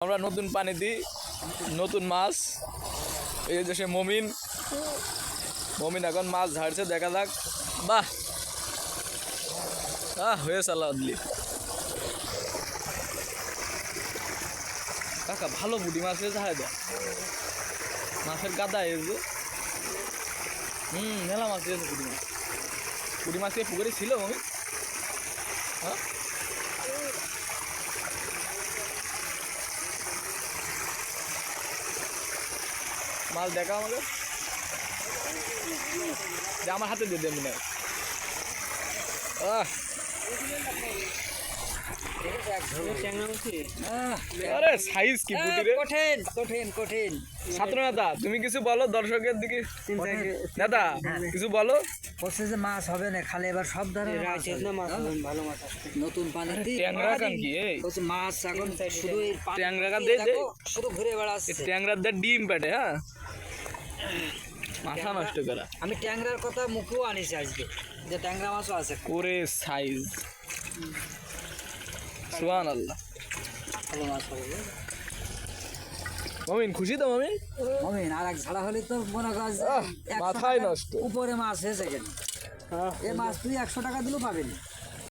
আমরা নতুন পানি দিই, নতুন মাছ, এই যে সে মমিন। মমিন এখন মাছ ঝাড়ছে, দেখা যাক। বাহ! আহ হয়েছে আল্লাহ কাকা, ভালো বুটি মাছ হয়েছে, হায় দেয় মাছের গাদা এসে হুম, মেলা মাছ হয়েছে পুটি মাছ। পুটি মাছ পুকুরে ছিল মমিন? হ্যাঁ? মাছ দেখা আমাকে আমার হাতে দিয়ে দেবেন আহ। আরে সাইজ কি পুটি রে? কঠিন কঠিন কঠিন। ছাত্র নেতা তুমি কিছু বলো দর্শকের দিকে? নেতা কিছু বলো? বলছে যে মাছ হবে না খালি এবার সব ধরনের মাছ হবে। ভালো মাছ আসছে নতুন পানিতে ট্যাংরা কান কি এই? বলছে মাছ এখন শুধু এই ট্যাংরা কান দিয়ে দেখো, শুধু ঘুরে বেড়াচ্ছে। ট্যাংরার দিয়ে ডিম পেটে হ্যাঁ? মাথা নষ্ট করা। আমি ট্যাংরার কথা মুখেও আনিছি আজকে যে ট্যাংরা মাছও আছে। করে সাইজ সুহান আল্লাহ মমিন খুশি তো মমিন? মমিন আর এক ঝাড়া হলে তো মনে কর মাথায় নষ্ট। উপরে মাছ হয়েছে কেন এ মাছ তুই একশো টাকা দিলেও পাবেন